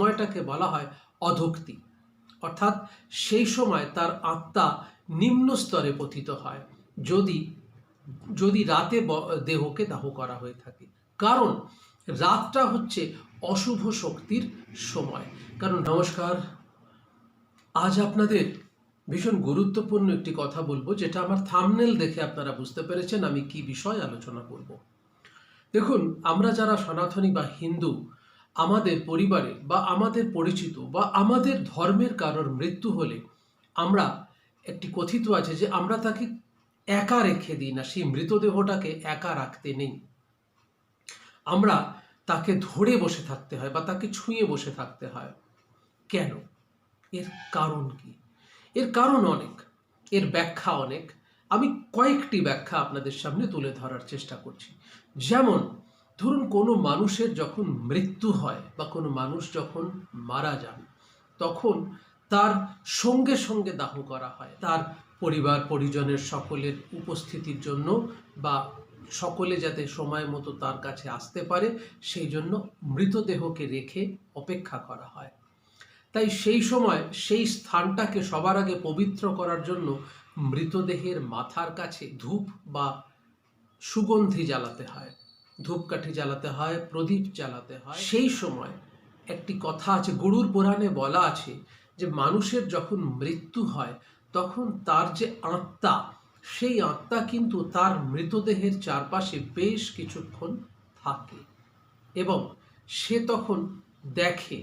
সময়টাকে বলা হয় অধোক্তি। অর্থাৎ সেই সময় তার আত্মা নিম্ন স্তরে পতিত হয়, যদি যদি রাতে দেহকে দাহ করা হয়ে থাকে। কারণ রাতটা হচ্ছে অশুভ শক্তির সময়। কারণ নমস্কার, আজ আপনাদের ভীষণ গুরুত্বপূর্ণ একটি কথা বলব, যেটা আমার থামনেল দেখে আপনারা বুঝতে পেরেছেন আমি কি বিষয় আলোচনা করব। দেখুন, আমরা যারা সনাতনী বা হিন্দু আমাদের পরিবারে বা আমাদের পরিচিত বা আমাদের ধর্মের কারোর মৃত্যু হলে আমরা, একটি কথিত আছে যে আমরা তাকে একা রেখে দিই না, সেই মৃতদেহটাকে একা রাখতে নেই। আমরা তাকে ধরে বসে থাকতে হয় বা তাকে ছুঁয়ে বসে থাকতে হয়। কেন? এর কারণ কি? এর কারণ অনেক, এর ব্যাখ্যা অনেক। আমি কয়েকটি ব্যাখ্যা আপনাদের সামনে তুলে ধরার চেষ্টা করছি। যেমন ধরুন কোনো মানুষের যখন মৃত্যু হয় বা কোনো মানুষ যখন মারা যান, তখন তার সঙ্গে সঙ্গে দাহ করা হয়। তার পরিবার, পরিজনের সকলের উপস্থিতির জন্য বা সকলে যাতে সময় মতো তার কাছে আসতে পারে, সেই জন্য মৃতদেহকে রেখে অপেক্ষা করা হয়। তাই সেই সময় সেই স্থানটাকে সবার আগে পবিত্র করার জন্য মৃতদেহের মাথার কাছে ধূপ বা সুগন্ধি জ্বালাতে হয়। ধূপকাঠি জ্বালাতে হয়, প্রদীপ জ্বালাতে হয়। সেই সময় একটি কথা আছে, গরুর পুরাণে বলা আছে যে, মানুষের যখন মৃত্যু হয়, তখন তার যে আত্মা, সেই আত্মা কিন্তু তার মৃতদেহের চারপাশে বেশ কিছুক্ষণ থাকে এবং সে তখন দেখে,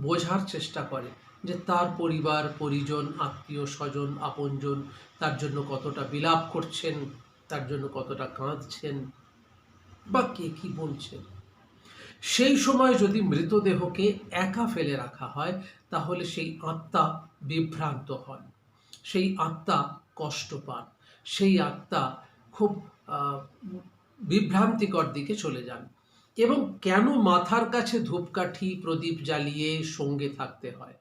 বোঝার চেষ্টা করে যে, তার পরিবার, পরিজন, আত্মীয় স্বজন, আপনজন তার জন্য কতটা বিলাপ করছেন, তার জন্য কতটা কাঁদছেন বা কে কি বলছেন সেই সময় যদি মৃতদেহকে একা ফেলে রাখা হয়, তাহলে সেই আত্মা বিভ্রান্ত হন সেই আত্মা কষ্ট পান। সেই আত্মা খুব বিভ্রান্তিকর দিকে চলে যান। এবং কেন মাথার কাছে ধূপকাঠি, প্রদীপ জ্বালিয়ে সঙ্গে থাকতে হয়?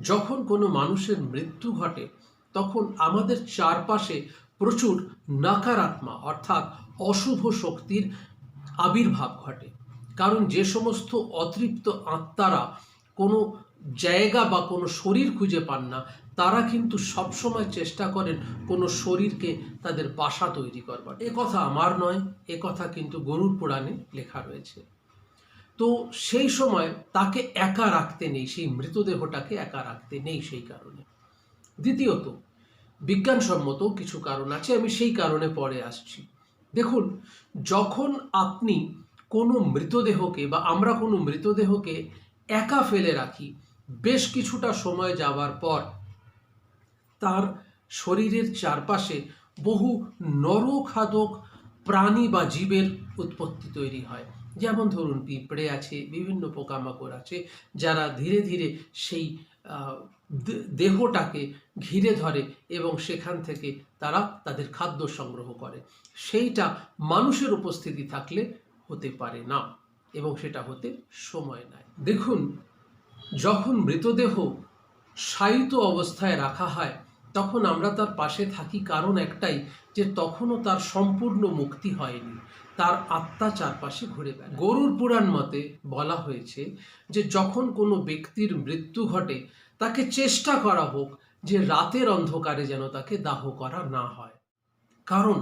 যখন কোনো মানুষের মৃত্যু ঘটে, তখন আমাদের চারপাশে প্রচুর নাকারাত্মা, অর্থাৎ অশুভ শক্তির আবির্ভাব ঘটে। কারণ যে সমস্ত অতৃপ্ত আত্মারা কোনো জায়গা বা কোনো শরীর খুঁজে পান না, তারা কিন্তু সবসময় চেষ্টা করেন কোনো শরীরকে তাদের বাসা তৈরি করবার। এ কথা আমার নয়, এ কথা কিন্তু গরুর পুরাণে লেখা রয়েছে। তো সেই সময় তাকে একা রাখতে নেই, সেই মৃতদেহটাকে একা রাখতে নেই সেই কারণে। দ্বিতীয়ত, বিজ্ঞানসম্মত কিছু কারণ আছে, আমি সেই কারণে পরে আসছি। দেখুন, যখন আপনি কোনো মৃতদেহকে বা আমরা কোনো মৃতদেহকে একা ফেলে রাখি, বেশ কিছুটা সময় যাওয়ার পর তার শরীরের চারপাশে বহু নরখাদক প্রাণী বা জীবের উৎপত্তি তৈরি হয়। যেমন ধরুন পিঁপড়ে আছে, বিভিন্ন পোকামাকড় আছে, যারা ধীরে ধীরে সেই দেহটাকে ঘিরে ধরে এবং সেখান থেকে তারা তাদের খাদ্য সংগ্রহ করে। সেইটা মানুষের উপস্থিতি থাকলে হতে পারে না এবং সেটা হতে সময় নেয়। দেখুন, যখন মৃতদেহ শায়িত অবস্থায় রাখা হয় তখন আমরা তার পাশে থাকি কারণ একটাই, যে তখনও তার সম্পূর্ণ মুক্তি হয়নি। তার আত্মা চারপাশে ঘুরে বেড়ায়। গরুর পুরাণ মতে বলা হয়েছে যে, যখন কোনো ব্যক্তির মৃত্যু ঘটে, তাকে চেষ্টা করা হোক যে রাতের অন্ধকারে যেন তাকে দাহ করা না হয়। কারণ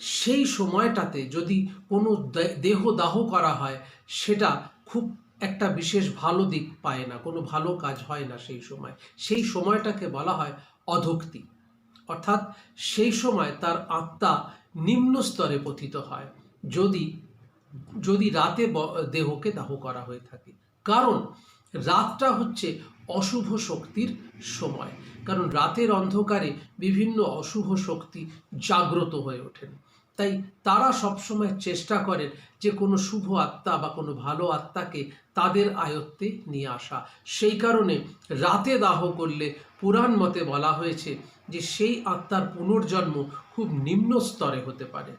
সেই সময়টাতে যদি কোনো দেহ দাহ করা হয়, সেটা খুব একটা বিশেষ ভালো দিক পায় না, কোনো ভালো কাজ হয় না সেই সময়। সেই সময়টাকে বলা হয় অধোক্তি। অর্থাৎ সেই সময় তার আত্মা নিম্ন স্তরে পতিত হয়। যদি যদি রাতে দেহকে দাহ করা হয়ে থাকে। কারণ রাতটা হচ্ছে অশুভ শক্তির সময়। কারণ রাতের অন্ধকারে বিভিন্ন অশুভ শক্তি জাগ্রত হয়ে ওঠেন। তাই তারা সবসময় চেষ্টা করেন যে কোনো শুভ আত্মা বা কোনো ভালো আত্মাকে তাদের আয়ত্তে নিয়ে আসা। সেই কারণে রাতে দাহ করলে পুরাণ মতে বলা হয়েছে যে সেই আত্মার পুনর্জন্ম খুব নিম্ন স্তরে হতে পারে।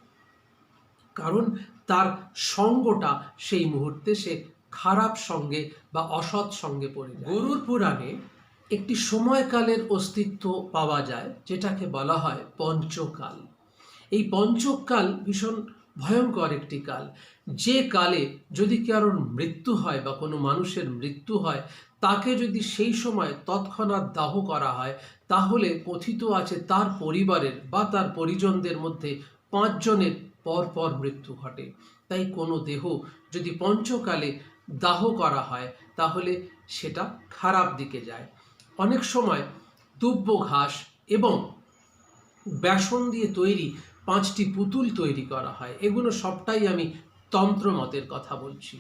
কারণ তার সঙ্গটা সেই মুহূর্তে সে খারাপ সঙ্গে বা অসৎ সঙ্গে পড়ে গরুর পুরাণে একটি সময়কালের অস্তিত্ব পাওয়া যায়, যেটাকে বলা হয় পঞ্চকাল। এই পঞ্চকাল ভীষণ ভয়ঙ্কর একটি কাল। যে কালে যদি কারোর মৃত্যু হয় বা কোনো মানুষের মৃত্যু হয়, তাকে যদি সেই সময় তৎক্ষণাৎ দাহ করা হয়, তাহলে কথিত আছে তার পরিবারের বা তার পরিজনদের মধ্যে পাঁচজনের পর পর মৃত্যু ঘটে। তাই কোনো দেহ যদি পঞ্চকালে দাহ করা হয়, তাহলে সেটা খারাপ দিকে যায়। অনেক সময় দুব্য ঘাস এবং বেসন দিয়ে তৈরি পাঁচটি পুতুল তৈরি করা হয়। এগুলো সবটাই আমি তন্ত্রমতের কথা বলছি।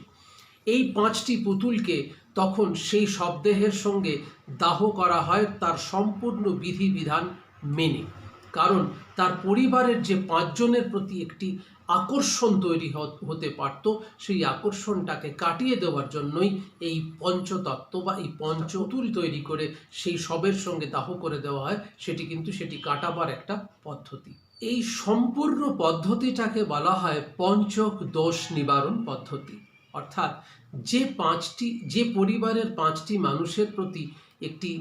এই পাঁচটি পুতুলকে তখন সেই শবদেহের সঙ্গে দাহ করা হয়, তার সম্পূর্ণ বিধিবিধান মেনে। কারণ তার পরিবারের যে পাঁচজনের প্রতি একটি আকর্ষণ তৈরি হতে পারত, সেই আকর্ষণটাকে কাটিয়ে দেওয়ার জন্যই এই পঞ্চতত্ত্ব বা এই পঞ্চতুল তৈরি করে সেই সবের সঙ্গে দাহ করে দেওয়া হয়, সেটি কিন্তু সেটি কাটাবার একটা পদ্ধতি। এই সম্পূর্ণ পদ্ধতিটাকে বলা হয় পঞ্চক দোষ নিবারণ পদ্ধতি। অর্থাৎ যে পাঁচটি, যে পরিবারের পাঁচটি মানুষের প্রতি একটি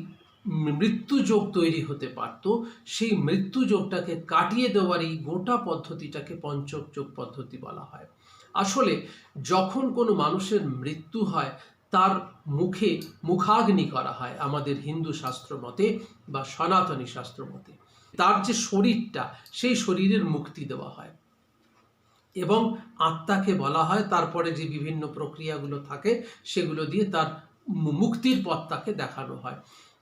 মৃত্যু যোগ তৈরি হতে পারত, সেই মৃত্যু যোগটাকে কাটিয়ে দেওয়ার এই গোটা পদ্ধতিটাকে পঞ্চক যোগ পদ্ধতি বলা হয়। আসলে যখন কোনো মানুষের মৃত্যু হয়, তার মুখে মুখাগ্নি করা হয় আমাদের হিন্দু শাস্ত্র মতে বা সনাতনী শাস্ত্র মতে। তার যে শরীরটা, সেই শরীরের মুক্তি দেওয়া হয়। এবং আত্মাকে বলা হয়, তারপরে যে বিভিন্ন প্রক্রিয়াগুলো থাকে, সেগুলো দিয়ে তার মুক্তির পথ তাকে দেখানো হয়।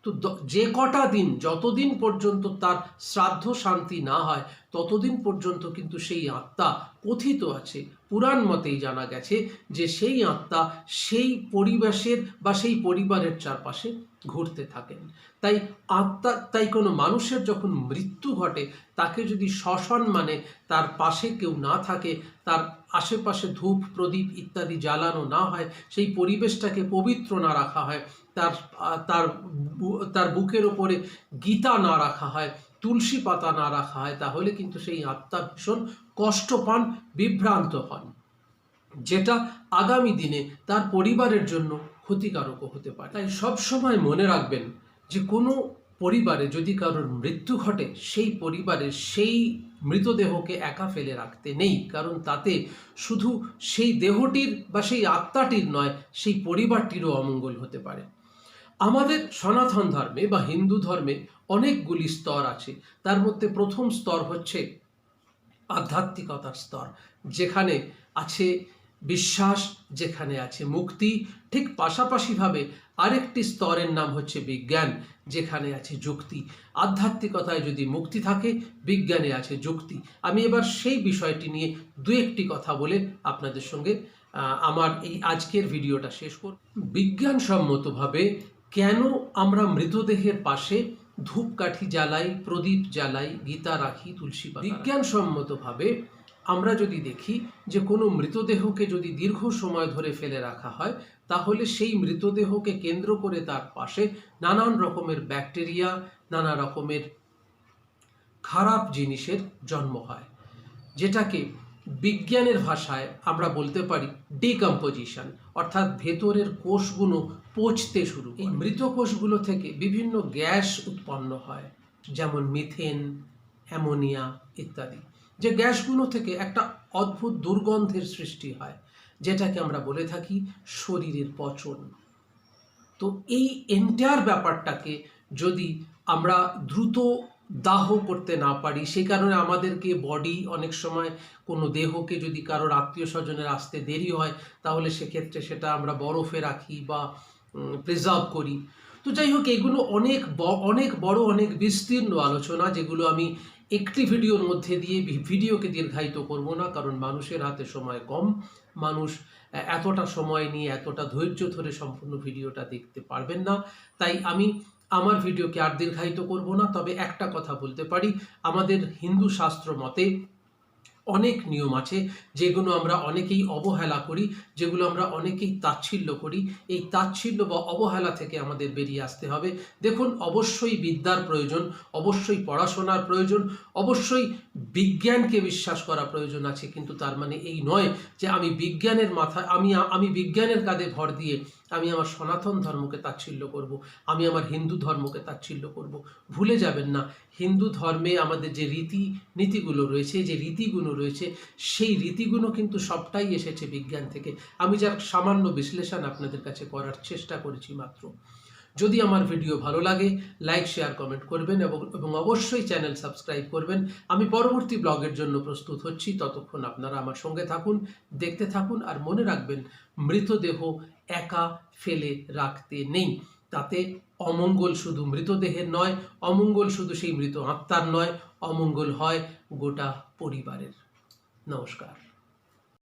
তো যে কটা দিন, যতদিন পর্যন্ত তার শ্রাদ্ধ শান্তি না হয়, ততদিন পর্যন্ত কিন্তু সেই আত্মা কথিত আছে। পুরাণ মতেই জানা গেছে যে সেই আত্মা সেই পরিবেশের বা সেই পরিবারের চারপাশে ঘুরতে থাকেন। তাই আত্মা, তাই কোনো মানুষের যখন মৃত্যু ঘটে, তাকে যদি শ্মশান মানে তার পাশে কেউ না থাকে, তার আশেপাশে ধূপ, প্রদীপ ইত্যাদি জ্বালানো না হয়, সেই পরিবেশটাকে পবিত্র না রাখা হয় তার তার তার বুকের ওপরে গীতা না রাখা হয়, তুলসী পাতা না রাখা হয়, তাহলে কিন্তু সেই আত্মা ভীষণ কষ্ট পান বিভ্রান্ত হন, যেটা আগামী দিনে তার পরিবারের জন্য ক্ষতিকারকও হতে পারে। তাই সব সময় মনে রাখবেন যে কোনো পরিবারে যদি কারোর মৃত্যু ঘটে, সেই পরিবারের সেই মৃতদেহকে একা ফেলে রাখতে নেই, কারণ তাতে শুধু সেই দেহটির বা সেই আত্মাটির নয়, সেই পরিবারটিরও অমঙ্গল হতে পারে। আমাদের সনাতন ধর্মে বা হিন্দু ধর্মে অনেকগুলি স্তর আছে। তার মধ্যে প্রথম স্তর হচ্ছে আধ্যাত্মিকতার স্তর, যেখানে আছে বিশ্বাস, যেখানে আছে মুক্তি। ঠিক পাশাপাশিভাবে আরেকটি স্তরের নাম হচ্ছে বিজ্ঞান, যেখানে আছে যুক্তি। আধ্যাত্মিকতায় যদি মুক্তি থাকে, বিজ্ঞানে আছে যুক্তি। আমি এবার সেই বিষয়টি নিয়ে দু একটি কথা বলে আপনাদের সঙ্গে আমার এই আজকের ভিডিওটা শেষ করব। বিজ্ঞানসম্মতভাবে কেন আমরা মৃতদেহের পাশে ধূপকাঠি জ্বালাই, প্রদীপ জ্বালাই, গীতা রাখি, তুলসী বিজ্ঞানসম্মতভাবে আমরা যদি দেখি যে কোনো মৃতদেহকে যদি দীর্ঘ সময় ধরে ফেলে রাখা হয়, তাহলে সেই মৃতদেহকে কেন্দ্র করে তার পাশে নানান রকমের ব্যাকটেরিয়া, নানা রকমের খারাপ জিনিসের জন্ম হয়। যেটাকে বিজ্ঞানের ভাষায় আমরা বলতে পারি ডিকম্পোজিশন অর্থাৎ ভেতরের কোষগুলো পচতে শুরু। এই মৃত কোষগুলো থেকে বিভিন্ন গ্যাস উৎপন্ন হয়, যেমন মিথেন অ্যামোনিয়া ইত্যাদি যে গ্যাসগুলো থেকে একটা অদ্ভুত দুর্গন্ধের সৃষ্টি হয়, যেটাকে আমরা বলে থাকি শরীরের পচন তো এই এন্টায়ার ব্যাপারটাকে যদি আমরা দ্রুত দাহ করতে না পারি সেই কারণে আমাদেরকে বডি অনেক সময় কোনো দেহকে যদি কারোর আত্মীয় স্বজনের আসতে দেরি হয়, তাহলে সেক্ষেত্রে সেটা আমরা বরফে রাখি বা প্রিজার্ভ করি। তো যাই হোক, এগুলো অনেক অনেক বড়, অনেক বিস্তীর্ণ আলোচনা, যেগুলো আমি একটি ভিডিওর মধ্যে দিয়ে ভিডিওকে দীর্ঘায়িত করব না, কারণ মানুষের হাতে সময় কম। মানুষ এতটা সময় নিয়ে এতটা ধৈর্য ধরে সম্পূর্ণ ভিডিওটা দেখতে পারবেন না। তাই আমি আমার ভিডিওকে আর দীর্ঘায়িত করব না, তবে একটা কথা বলতে পারি। আমাদের হিন্দু শাস্ত্র মতে অনেক নিয়ম আছে, যেগুলো আমরা অনেকেই অবহেলা করি, যেগুলো আমরা অনেকেই তাচ্ছিল্য করি। এই তাচ্ছিল্য বা অবহেলা থেকে আমাদের বেরিয়ে আসতে হবে। দেখুন, অবশ্যই বিদ্যার প্রয়োজন, অবশ্যই পড়াশোনার প্রয়োজন, অবশ্যই বিজ্ঞানকে বিশ্বাস করা প্রয়োজন আছে, কিন্তু তার মানে এই নয় যে আমি বিজ্ঞানের মাথায়, আমি আমি বিজ্ঞানের কাঁধে ভর দিয়ে আমি আমার সনাতন ধর্মকে তাচ্ছিল্য করব, আমি আমার হিন্দু ধর্মকে তাচ্ছিল্য করব। ভুলে যাবেন না, হিন্দু ধর্মে আমাদের যে রীতি নীতিগুলো রয়েছে, যে রীতিগুলো রয়েছে, সেই রীতিগুলো কিন্তু সবটাই এসেছে বিজ্ঞান থেকে। আমি যার সামান্য বিশ্লেষণ আপনাদের কাছে করার চেষ্টা করেছি মাত্র। যদি আমার ভিডিও ভালো লাগে লাইক শেয়ার কমেন্ট করবেন এবং এবং অবশ্যই চ্যানেল সাবস্ক্রাইব করবেন। আমি পরবর্তী ব্লগের জন্য প্রস্তুত হচ্ছি। ততক্ষণ আপনারা আমার সঙ্গে থাকুন, দেখতে থাকুন আর মনে রাখবেন, মৃতদেহ একা ফেলে রাখতে নেই। তাতে অমঙ্গল শুধু মৃতদেহের নয়, অমঙ্গল শুধু সেই মৃত আত্মার নয়, অমঙ্গল হয় গোটা পরিবারের। নমস্কার।